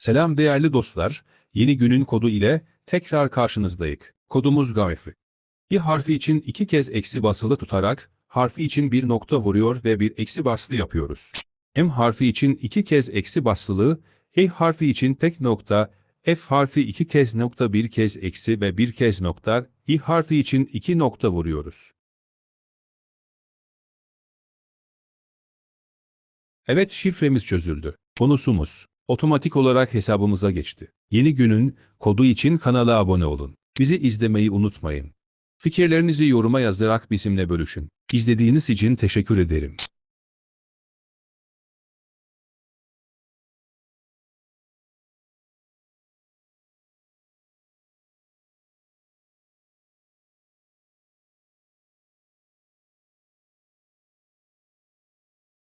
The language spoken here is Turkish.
Selam değerli dostlar, yeni günün kodu ile tekrar karşınızdayık. Kodumuz GARFI. Bir harfi için iki kez eksi basılı tutarak, harfi için bir nokta vuruyor ve bir eksi basılı yapıyoruz. M harfi için iki kez eksi basılı, E harfi için tek nokta, F harfi iki kez nokta bir kez eksi ve bir kez nokta, İ harfi için iki nokta vuruyoruz. Evet şifremiz çözüldü. Bonusumuz otomatik olarak hesabımıza geçti. Yeni günün kodu için kanala abone olun. Bizi izlemeyi unutmayın. Fikirlerinizi yoruma yazarak bizimle bölüşün. İzlediğiniz için teşekkür ederim.